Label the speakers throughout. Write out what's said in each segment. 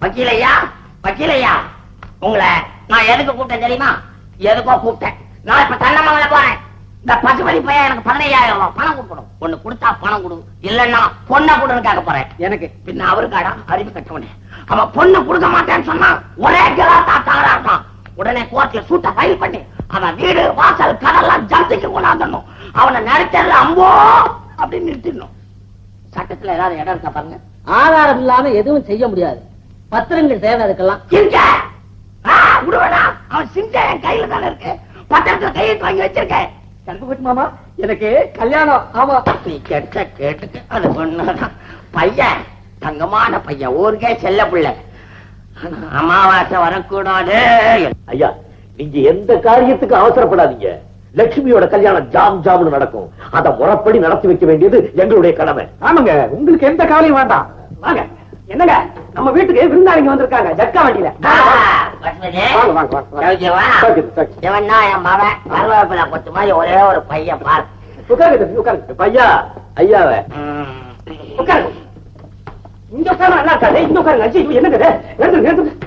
Speaker 1: வக்கீலையா? வக்கீலையா? உங்களை நான் எதுக்கு கூப்பிட்டேன் தெரியுமா? எதுக்கோ கூப்பிட்டேன். நான் இப்ப தன்னமங்கல போறேன். இந்த பசுபதி பையன் எனக்கு பதினையாயிரம் ரூபாய் பணம் கொடுக்கணும். ஒண்ணு கொடுத்தா பணம் கொடு. இல்லன்னா பொண்ணை கொடுன்னு கேட்க போறேன்.
Speaker 2: எனக்கு.
Speaker 1: பின்ன அவருக்காடா? அறிவு கட்டவனே. அவன் பொண்ணு கொடுக்க மாட்டேன்னு சொன்னா ஒரே கிளாத்தா தகராட்டான் உடனே கோர்ட்ல சூட்ட ஃபைல் பண்ணி அவன் வீடு வாசல் கடல்லாம் ஜப்திக்கு கொண்டாந்துடணும். அவனை நடுத்தல அம்போ அப்படின்னு நிறுத்திடணும். சட்டத்துல ஏதாவது இடம் இருக்கா பாருங்க.
Speaker 2: ஆதாரம் இல்லாம எதுவும் செய்ய முடியாது. பத்திரங்கள் தேவை அதுக்கெல்லாம்.
Speaker 1: அவன் சிங்க என் கையில தானே இருக்கு? பத்திரத்துல கையெழுத்து வாங்கி வச்சிருக்கேன்
Speaker 2: மாமா எனக்கு கல்யாணம். ஆமா.
Speaker 1: நீ கெட்ட கேட்டுக்க அது ஒண்ணுதான். பையன் தங்கமான பையன். ஊருக்கே செல்ல பிள்ளை. ஆனா, அமாவாசை வரக்கூடாது.
Speaker 3: ஐயா நீங்க எந்த காரியத்துக்கு அவசரப்படாதீங்க. லட்சுமியோட கல்யாணம் ஜாம் ஜாம்னு நடக்கும். அத முறைப்படி நடத்தி வைக்க வேண்டியது எங்களுடைய கடமை.
Speaker 2: ஆமாங்க உங்களுக்கு எந்த கவலையும் வேண்டாம். வாங்க. என்னங்க? நம்ம வீட்டுக்கு விருந்தாளிங்க வந்திருக்காங்க. ஜட்கா வண்டியில.
Speaker 1: ஒரே ஒரு பையன் பார்.
Speaker 2: உட்காருங்க உட்காருங்க.
Speaker 3: பையா ஐயாவ.
Speaker 2: உட்காருங்க. இங்க உட்கார என்னங்க
Speaker 1: நேரத்துக்கு நேரத்துக்கு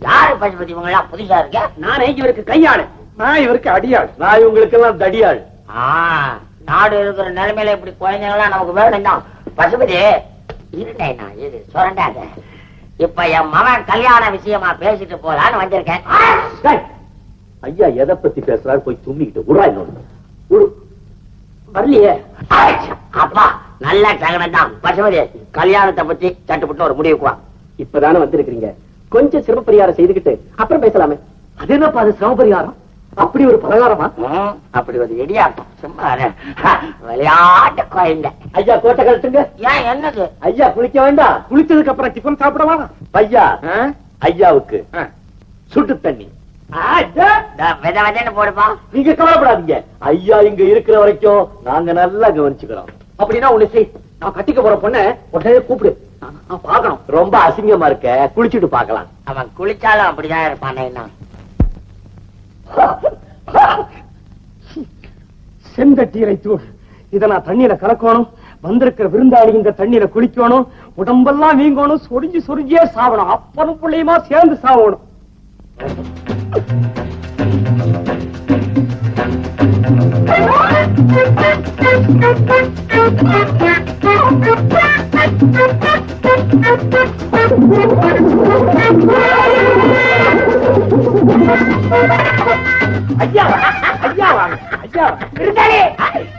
Speaker 1: யாரு பசுபதி? இவங்க எல்லாம் புதுசா இருக்க?
Speaker 2: நானே இவருக்கு கையாளு. நான் இவருக்கு அடியாள்.
Speaker 3: நான் இவங்களுக்கு எல்லாம்
Speaker 1: தடியாள் நாடு இருக்கிற நிலைமையில இப்படி குழந்தைங்களாம் நமக்கு வேணும் தான் பசுபதி இருட்டேனா இது சுரண்டாத. இப்ப என் மகன் கல்யாண விஷயமா பேசிட்டு போலான்னு வந்திருக்கேன்.
Speaker 3: ஐயா எதை பத்தி பேசுறாரு? போய் தும்மிக்கிட்டு விடுறா இன்னொன்னு. விடு.
Speaker 2: வரலையே.
Speaker 1: அப்பா நல்ல சகனம் தான். பசுபதி கல்யாணத்தை பத்தி சட்டுப்பட்டு ஒரு முடிவுக்கு வா.
Speaker 2: இப்பதானே வந்திருக்கீங்க கொஞ்சம் சிரம பரிகாரம் செய்துக்கிட்டு அப்புறம் பேசலாமே. அது என்னப்பா அது சிரம பரிகாரம் அப்படி ஒரு பலகாரமா?
Speaker 1: அப்படி ஒரு இடியாட்டம் சும்மா விளையாட்டு குழந்தை
Speaker 3: ஐயா கோட்டை கழட்டுங்க.
Speaker 1: ஏன் என்னது?
Speaker 3: ஐயா குளிக்க வேண்டாம்.
Speaker 2: குளிச்சதுக்கு அப்புறம் டிஃபன் சாப்பிடவா
Speaker 3: பையா? ஐயாவுக்கு சுட்டு தண்ணி.
Speaker 1: போடுப்பா.
Speaker 3: நீங்க கவலைப்படாதீங்க. ஐயா இங்க இருக்கிற வரைக்கும் நாங்க நல்லா கவனிச்சுக்கிறோம்.
Speaker 2: அப்படின்னா ஒண்ணு செய். நான் கட்டிக்க போற பொண்ண உடனே கூப்பிடு. பார்க்கணும்.
Speaker 3: ரொம்ப அசிங்கமா இருக்க. குளிச்சுட்டு பார்க்கலாம்.
Speaker 1: அவன் குளிச்சாலும் அப்படிதான் இருப்பானே
Speaker 2: செந்தட்டீரை தூள். இதை நான் தண்ணீரை கலக்கணும். வந்திருக்கிற விருந்தாளி இந்த தண்ணீரை குளிக்கணும் உடம்பெல்லாம் வீங்கணும். சொரிஞ்சு சொரிஞ்சியே சாவணும். அப்பனும் பிள்ளையுமா சேர்ந்து சாவணும். ஐயா ஐயா வாங்க ஐயா
Speaker 1: விருந்தாளி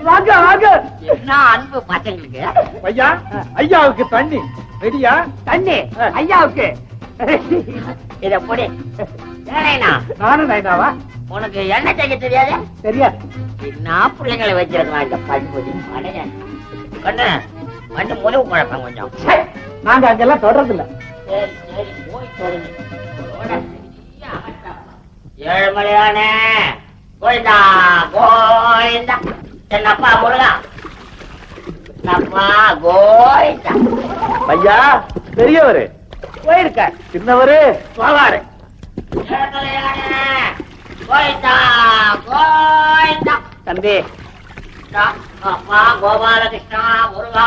Speaker 2: வாங்க வாங்க
Speaker 1: என்ன அன்பு பசங்களுக்கு
Speaker 2: ஐயா ஐயாவுக்கு தண்ணி ரெடியா
Speaker 1: தண்ணி ஐயாவுக்கு இத பொடி.
Speaker 2: நானும் நைனாவா
Speaker 1: உனக்கு எண்ணெய் தைக்க தெரியாது?
Speaker 2: தெரியாது.
Speaker 1: என்ன பிள்ளைங்களை வச்சிருக்கலாம் இந்த பண்புதி அடைய கண்ணு கண்ணு முழுவு குழப்பம் கொஞ்சம்.
Speaker 2: நாங்க அங்கெல்லாம் தொடர்றது இல்ல
Speaker 1: சரி சரி போய் தொடங்க. ஏழுமலையானே கோயிந்தா கோயிந்தா என்னப்பா முருகா? என்னப்பா கோயிந்தா
Speaker 3: ஐயா பெரியவரு.
Speaker 1: போயிருக்கார்
Speaker 3: சின்னவரு
Speaker 1: போவாரு தம்பி. அப்பா கோபாலகிருஷ்ணா முருகா.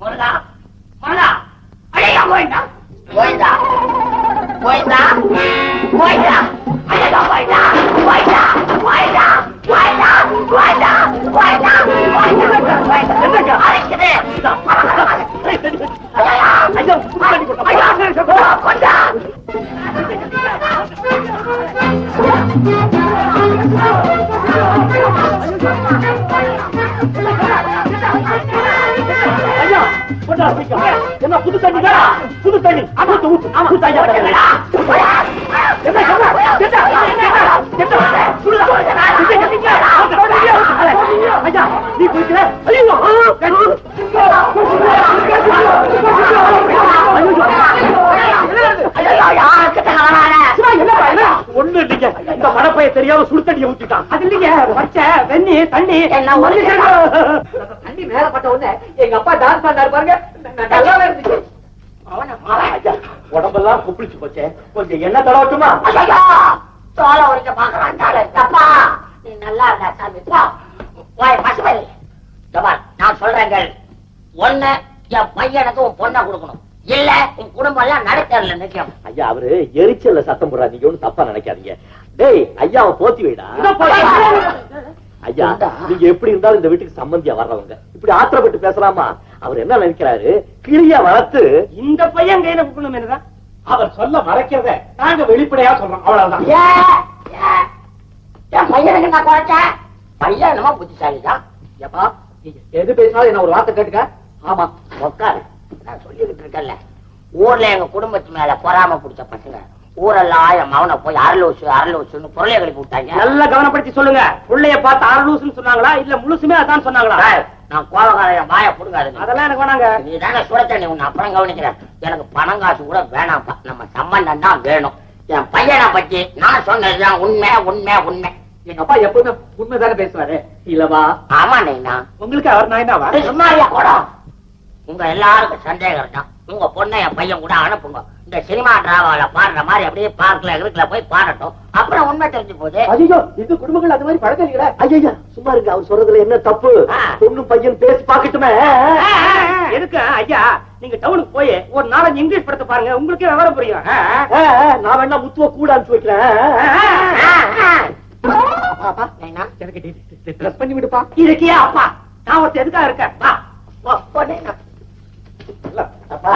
Speaker 1: முருகா முருகா. அழகா போயிட்டா. போயிட்டா. போயிட்டா. போயிட்டா. அழகா
Speaker 3: போயிட்டா. போயிட்டா. போயிட்டா. என்ன புது தண்ணி நீ குடிக்கிற ஐயோ தெரியாம சுடு தண்ணியை ஊத்திட்டான்.
Speaker 2: அது இல்லைங்க வச்ச வெண்ணி தண்ணி.
Speaker 1: என்ன ஒண்ணு
Speaker 2: தண்ணி மேல பட்ட உடனே எங்க அப்பா டான்ஸ் பண்ணாரு பாருங்க. நல்லாவே இருந்துச்சு.
Speaker 3: உடம்பெல்லாம் குப்பிளிச்சு போச்சே. கொஞ்சம் எண்ணெய் தடவட்டுமா?
Speaker 1: தோலை உரிக்க பாக்குறான் தப்பா நீ நல்லா இருக்கா சாமி. போ. போய் பசுபதி ஜபால் நான் சொல்றேன் கேளு. ஒண்ணு என் பையனுக்கு உன் பொண்ணை கொடுக்கணும். இல்ல உன் குடும்பம் எல்லாம் நடத்தல நிச்சயம்
Speaker 3: ஐயா அவரு எரிச்சல்ல சத்தம் போடுறா நீங்க ஒண்ணும் தப்பா நினைக்காதீங்க. டேய் ஐயாவை போத்தி வைடா. ஐயா? நீங்க எப்படி இருந்தாலும் இந்த வீட்டுக்கு சம்பந்தியா வர்றவங்க. இப்படி ஆத்திரப்பட்டு பேசலாமா? அவர் என்ன நினைக்கிறாரு? கிளியா வளர்த்து
Speaker 2: இந்த பையன் கையில கொடுக்கணும் என்னதான்
Speaker 3: அவர் சொல்ல மறைக்கிறத நாங்க வெளிப்படையா சொல்றோம். அவ்வளவுதான்.
Speaker 1: ஏ, ஏ, என் பையனுக்கு நான் குறைச்சேன் பையன் என்னமோ புத்திசாலிதான்
Speaker 3: ஏப்பா நீங்க எது பேசினாலும் என்ன ஒரு வார்த்தை கேட்டுக்க?
Speaker 1: ஆமா. உட்காரு நான் சொல்லிக்கிட்டு இருக்கேன்ல ஊர்ல எங்க குடும்பத்து மேல பொறாம பிடிச்ச பசங்க. ஊரெல்லாம் என் மவனை போய் அரலூசு அரலூசுன்னு பொருளை கழிப்பு விட்டாங்க.
Speaker 2: நல்லா கவனப்படுத்தி சொல்லுங்க. புள்ளைய பார்த்து ஆறு சொன்னாங்களா? இல்ல முழுசுமே அதான் சொன்னாங்களா?
Speaker 1: நான் கோபக்கார என் வாயை புடுங்காதுங்க.
Speaker 2: அதெல்லாம் எனக்கு வேணாங்க.
Speaker 1: நீதானே சுட தண்ணி உன்னை அப்புறம் கவனிக்கிறேன். எனக்கு பணம் காசு கூட வேணாம்ப்பா. நம்ம சம்பந்தம் தான் வேணும். என் பையனை பத்தி நான் சொன்னதுதான் உண்மை உண்மை உண்மை.
Speaker 3: எங்க அப்பா எப்பவுமே உண்மைதானே பேசுவாரு. இல்லவா
Speaker 1: ஆமா நைனா.
Speaker 2: உங்களுக்கு அவர் நாயினாவா
Speaker 1: சும்மாரியா கூட உங்க எல்லாருக்கும் சந்தேகம் தான் உங்க பொண்ணை என் பையன் கூட அனுப்புங்க. இந்த சினிமா டிராமால பாடுற மாதிரி அப்படியே பார்க்கல இருக்குல போய் பாடட்டும். அப்புறம் உண்மை தெரிஞ்சு போகுது
Speaker 3: ஐயோ இந்த குடும்பங்கள் அது மாதிரி பழக்கம் இல்லையா ஐயா சும்மா இருங்க அவர் சொல்றதுல என்ன தப்பு?
Speaker 1: ஆ.
Speaker 3: பொண்ணும் பையன் பேசி பாக்கட்டுமே
Speaker 2: எதுக்கு ஐயா நீங்க டவுனுக்கு போய் ஒரு நாலஞ்சு இங்கிலீஷ் படத்தை பாருங்க உங்களுக்கே விவரம் புரியும்.
Speaker 3: நான் வேணா முத்துவ கூட அனுப்பிச்சு வைக்கிறேன்
Speaker 1: நைனா,
Speaker 3: எனக்கு ட்ரெஸ் பண்ணி விடுப்பா.
Speaker 2: இருக்கியா அப்பா? நான் ஒருத்தர் எதுக்காக இருக்கேன்.
Speaker 1: அப்பா,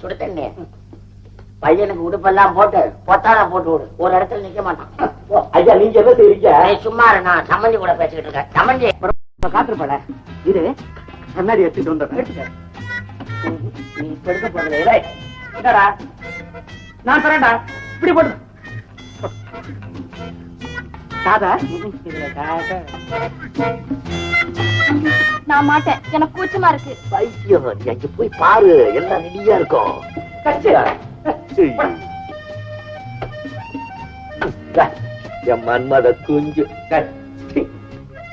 Speaker 1: சுடு தண்ணி. பையனுக்கு உடுப்பெல்லாம் போட்டு பொத்தான போட்டு விடு. ஒரு இடத்துல நிக்க மாட்டான். போ.
Speaker 3: ஐயா நீங்க என்ன செய்றீங்க
Speaker 1: நீ சும்மா நான் சம்மந்தி கூட பேசிக்கிட்டு இருக்கேன். சம்மந்தி
Speaker 2: காத்திருப்பல
Speaker 3: இரு. கண்ணாடி எடுத்துட்டு வந்துடுறேன்.
Speaker 2: நீ எடுக்க என்னடா? நான் தரேன்டா. இப்படி இதுல காசை.
Speaker 4: நான் மாட்டேன். எனக்கு கூச்சமா இருக்கு.
Speaker 3: பைத்தியம். நீ அங்க போய் பாரு. எல்லாம் ரெடியா இருக்கும். என் மன்மத குஞ்சு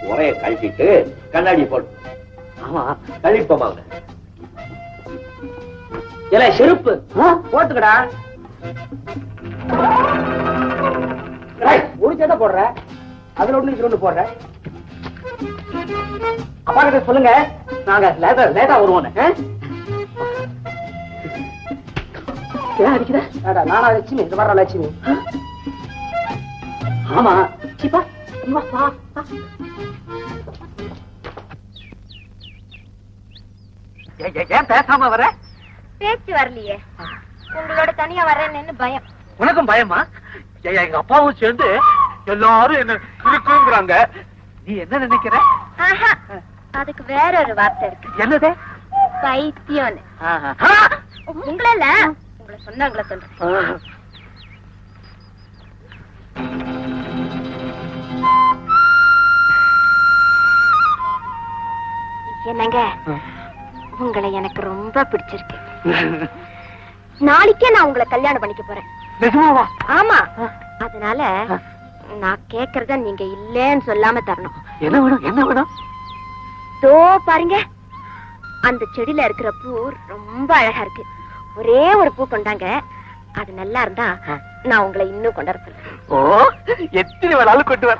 Speaker 3: உரைய கழட்டிட்டு கண்ணாடி போடு ஆமா கழிப்போமா
Speaker 2: இல்ல செருப்பு போட்டுக்கடா ஏய், ஒரு போடுற அதுல ஒண்ணு இதுல ஒண்ணு போடுற அப்பா கிட்ட சொல்லுங்க நாங்க லேட்டா லேட்டா வருவோம் ஏன் அடிக்கிற ஏடா, நானா லட்சுமி? இந்த மாதிரி லட்சுமி. ஆமா. சிப்பா இங்க வா, வா, வா.
Speaker 3: ஏன் பேசாம வர
Speaker 4: பேச்சு வரலையே. உங்களோட தனியா வரேன்னு பயம்.
Speaker 3: உனக்கும் பயமா? எங்க அப்பாவும் சேர்ந்து எல்லாரும் என்ன இருக்குங்கிறாங்க. நீ என்ன நினைக்கிற?
Speaker 4: ஆஹா. அதுக்கு வேற ஒரு வார்த்தை இருக்கு.
Speaker 3: என்னது?
Speaker 4: பைத்தியம்னு.
Speaker 3: ஆ,
Speaker 4: உங்களை உங்களை சொன்னாங்களே சொல்றேன் என்னங்க? உங்களை எனக்கு ரொம்ப பிடிச்சிருக்கு. நாளைக்கே நான் உங்களை கல்யாணம் பண்ணிக்க போறேன். ஆமா. அதனால நான் கேக்குறத நீங்க இல்லேன்னு சொல்லாம தரணும்.
Speaker 3: என்ன வேணும்? என்ன வேணும்?
Speaker 4: தோ பாருங்க. அந்த செடியில இருக்கிற பூ ரொம்ப அழகா இருக்கு. ஒரே ஒரு பூ கொண்டாங்க. அது நல்லா இருந்தா நான் உங்களை இன்னும் கொண்டாட சொல்றேன்
Speaker 3: ஓ எத்தனை வேணாலும் கொண்டு வர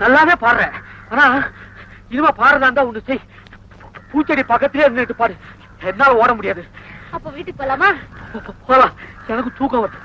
Speaker 3: நல்லாவே பாடுறேன். ஆனா இனிமே பாடுறதா இருந்தா ஒண்ணு செய். பூச்செடி பக்கத்திலே இருந்துட்டு பாடு. என்னால ஓட முடியாது.
Speaker 4: அப்ப வீட்டுக்கு போலாமா?
Speaker 3: போலாம். எனக்கு தூக்கம் வருது.